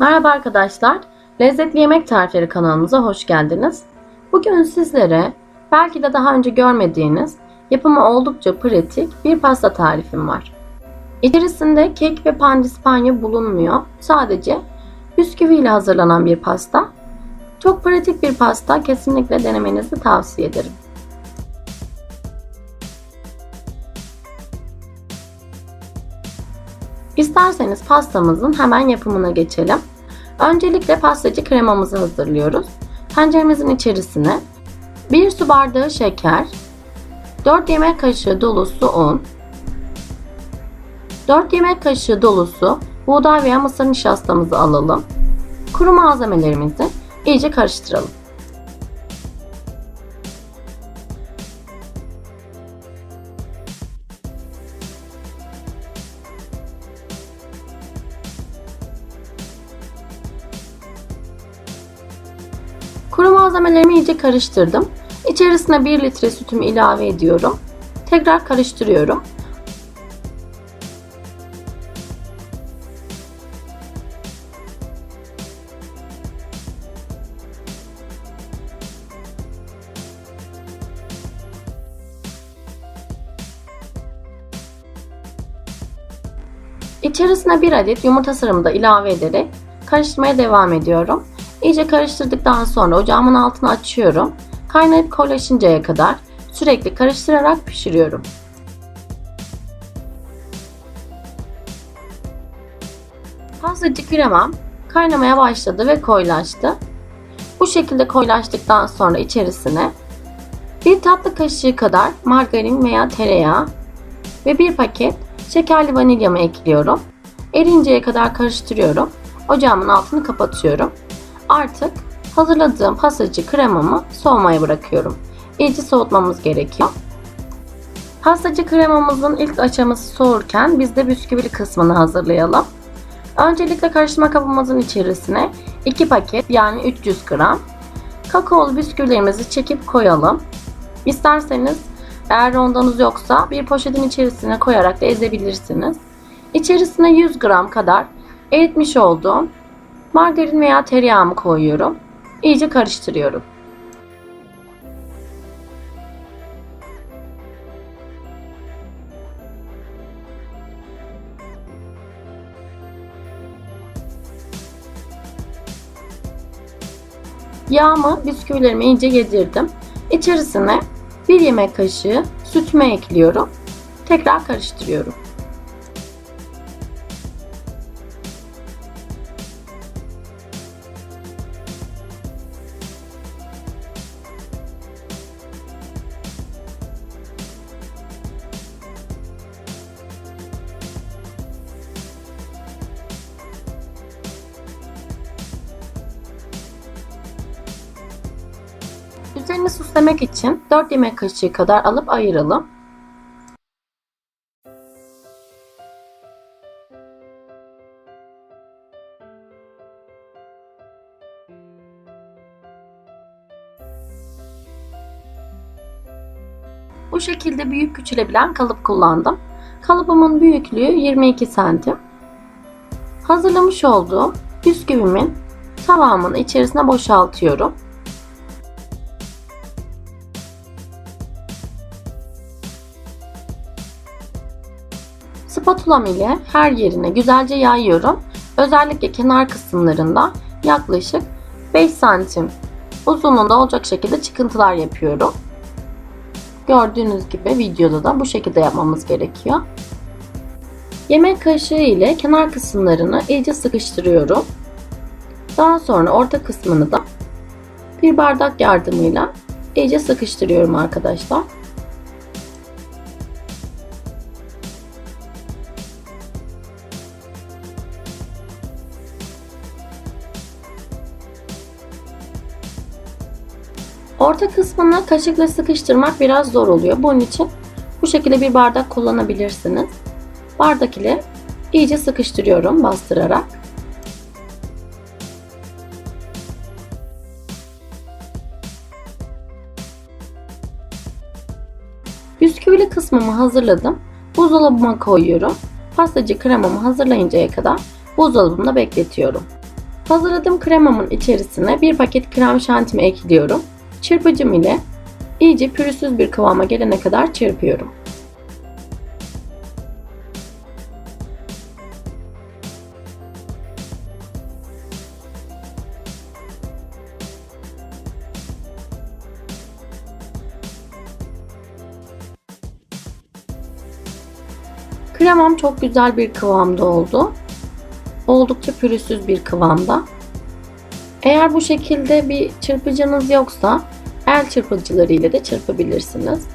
Merhaba arkadaşlar. Lezzetli Yemek Tarifleri kanalımıza hoş geldiniz. Bugün sizlere belki de daha önce görmediğiniz yapımı oldukça pratik bir pasta tarifim var. İçerisinde kek ve pandispanyo bulunmuyor. Sadece bisküvi ile hazırlanan bir pasta. Çok pratik bir pasta. Kesinlikle denemenizi tavsiye ederim. İsterseniz pastamızın hemen yapımına geçelim. Öncelikle pastacı kremamızı hazırlıyoruz. Tenceremizin içerisine 1 su bardağı şeker, 4 yemek kaşığı dolusu un, 4 yemek kaşığı dolusu buğday veya mısır nişastamızı alalım. Kuru malzemelerimizi iyice karıştıralım. Kuru malzemelerimi iyice karıştırdım. İçerisine 1 litre sütümü ilave ediyorum. Tekrar karıştırıyorum. İçerisine 1 adet yumurta sarımı da ilave ederek karıştırmaya devam ediyorum. İyice karıştırdıktan sonra ocağımın altını açıyorum. Kaynayıp koyulaşıncaya kadar sürekli karıştırarak pişiriyorum. Pastacı kremam kaynamaya başladı ve koyulaştı. Bu şekilde koyulaştıktan sonra içerisine bir tatlı kaşığı kadar margarin veya tereyağı ve bir paket şekerli vanilyamı ekliyorum. Erinceye kadar karıştırıyorum. Ocağımın altını kapatıyorum. Artık hazırladığım pastacı kremamı soğumaya bırakıyorum. İyice soğutmamız gerekiyor. Pastacı kremamızın ilk aşaması soğurken biz de bisküvili kısmını hazırlayalım. Öncelikle karıştırma kabımızın içerisine 2 paket yani 300 gram kakaolu bisküvilerimizi çekip koyalım. İsterseniz eğer rondanız yoksa bir poşetin içerisine koyarak da ezebilirsiniz. İçerisine 100 gram kadar eritmiş olduğum margarin veya tereyağımı koyuyorum. İyice karıştırıyorum. Yağımı bisküvilerime iyice yedirdim. İçerisine bir yemek kaşığı sütümü ekliyorum. Tekrar karıştırıyorum. Üzerini süslemek için 4 yemek kaşığı kadar alıp ayıralım. Bu şekilde büyük küçülebilen kalıp kullandım. Kalıbımın büyüklüğü 22 santim. Hazırlamış olduğum bisküvimin tamamını içerisine boşaltıyorum. Spatulam ile her yerine güzelce yayıyorum. Özellikle kenar kısımlarında yaklaşık 5 santim uzunluğunda olacak şekilde çıkıntılar yapıyorum. Gördüğünüz gibi videoda da bu şekilde yapmamız gerekiyor. Yemek kaşığı ile kenar kısımlarını iyice sıkıştırıyorum. Daha sonra orta kısmını da bir bardak yardımıyla iyice sıkıştırıyorum arkadaşlar. Orta kısmını kaşıkla sıkıştırmak biraz zor oluyor. Bunun için bu şekilde bir bardak kullanabilirsiniz. Bardak ile iyice sıkıştırıyorum bastırarak. Bisküvili kısmımı hazırladım. Buzdolabıma koyuyorum. Pastacı kremamı hazırlayıncaya kadar buzdolabımda bekletiyorum. Hazırladığım kremamın içerisine bir paket krem şantimi ekliyorum. Çırpıcım ile iyice pürüzsüz bir kıvama gelene kadar çırpıyorum. Kremam çok güzel bir kıvamda oldu. Oldukça pürüzsüz bir kıvamda. Eğer bu şekilde bir çırpıcınız yoksa el çırpıcıları ile de çırpabilirsiniz.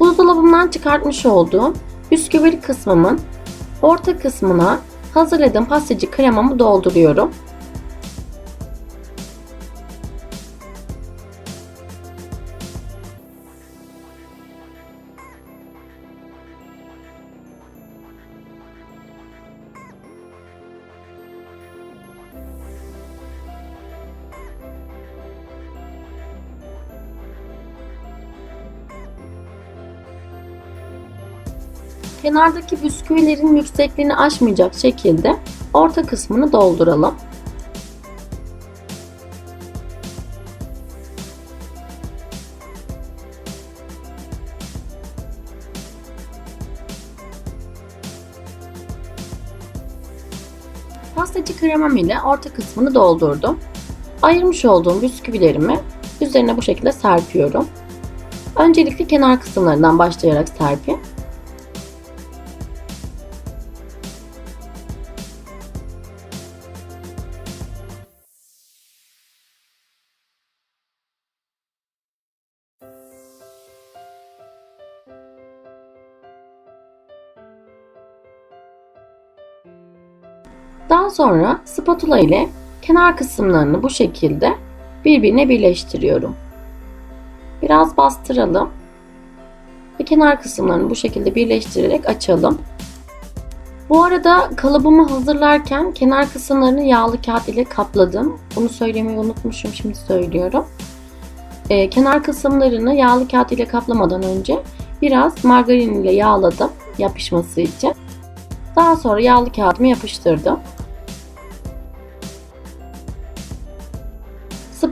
Buzdolabımdan çıkartmış olduğum bisküvili kısmımın orta kısmına hazırladığım pastacı kremamı dolduruyorum. Kenardaki bisküvilerin yüksekliğini aşmayacak şekilde orta kısmını dolduralım. Pastacı kremam ile orta kısmını doldurdum. Ayırmış olduğum bisküvilerimi üzerine bu şekilde serpiyorum. Öncelikle kenar kısımlarından başlayarak serpeyim. Daha sonra spatula ile kenar kısımlarını bu şekilde birbirine birleştiriyorum. Biraz bastıralım. Ve kenar kısımlarını bu şekilde birleştirerek açalım. Bu arada kalıbımı hazırlarken kenar kısımlarını yağlı kağıt ile kapladım. Bunu söylemeyi unutmuşum şimdi söylüyorum. Ee, kenar kısımlarını yağlı kağıt ile kaplamadan önce biraz margarin ile yağladım yapışması için. Daha sonra yağlı kağıdımı yapıştırdım.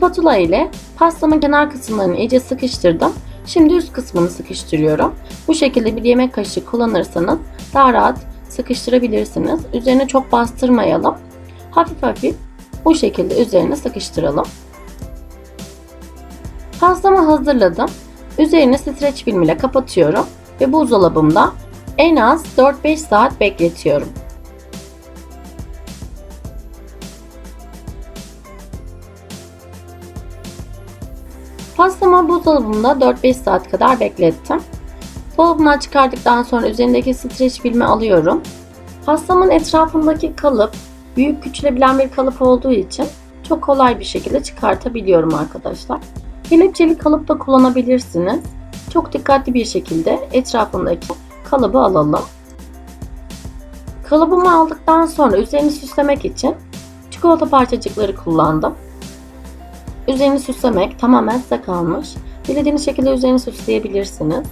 Spatula ile pastamın kenar kısımlarını iyice sıkıştırdım. Şimdi üst kısmını sıkıştırıyorum. Bu şekilde bir yemek kaşığı kullanırsanız daha rahat sıkıştırabilirsiniz. Üzerine çok bastırmayalım. Hafif hafif bu şekilde üzerine sıkıştıralım. Pastamı hazırladım. Üzerini streç film ile kapatıyorum ve buzdolabımda en az 4-5 saat bekletiyorum. Pastamı buzdolabımda 4-5 saat kadar beklettim. Dolabımdan çıkardıktan sonra üzerindeki streç filmi alıyorum. Pastamın etrafındaki kalıp büyük küçülebilen bir kalıp olduğu için çok kolay bir şekilde çıkartabiliyorum arkadaşlar. Kelepçeli kalıp da kullanabilirsiniz. Çok dikkatli bir şekilde etrafındaki kalıbı alalım. Kalıbımı aldıktan sonra üzerini süslemek için çikolata parçacıkları kullandım. Üzerini süslemek tamamen size kalmış. Dilediğiniz şekilde üzerini süsleyebilirsiniz.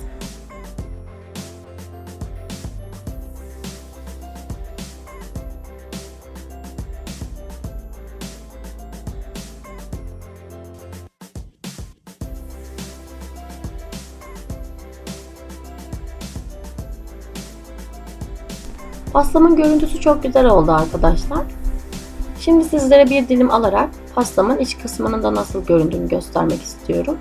Pastamın görüntüsü çok güzel oldu arkadaşlar. Şimdi sizlere bir dilim alarak pastamın iç kısmının da nasıl göründüğünü göstermek istiyorum.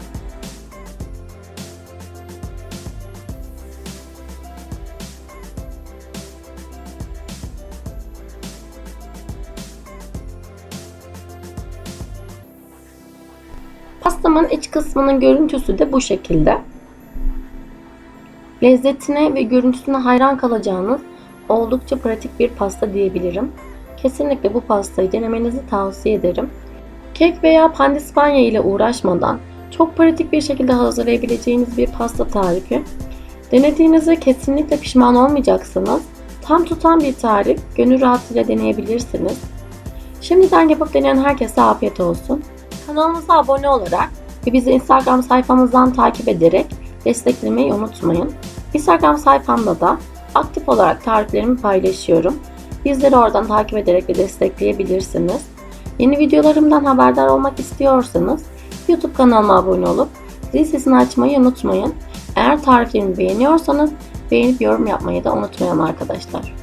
Pastamın iç kısmının görüntüsü de bu şekilde. Lezzetine ve görüntüsüne hayran kalacağınız oldukça pratik bir pasta diyebilirim. Kesinlikle bu pastayı denemenizi tavsiye ederim. Kek veya pandispanya ile uğraşmadan çok pratik bir şekilde hazırlayabileceğiniz bir pasta tarifi. Denediğinizde kesinlikle pişman olmayacaksınız. Tam tutan bir tarif, gönül rahatlığıyla deneyebilirsiniz. Şimdiden yapıp deneyen herkese afiyet olsun. Kanalımıza abone olarak ve bizi Instagram sayfamızdan takip ederek desteklemeyi unutmayın. Instagram sayfamda da aktif olarak tariflerimi paylaşıyorum. Bizleri oradan takip ederek de destekleyebilirsiniz. Yeni videolarımdan haberdar olmak istiyorsanız YouTube kanalıma abone olup zil sesini açmayı unutmayın. Eğer tariflerimi beğeniyorsanız beğenip yorum yapmayı da unutmayın arkadaşlar.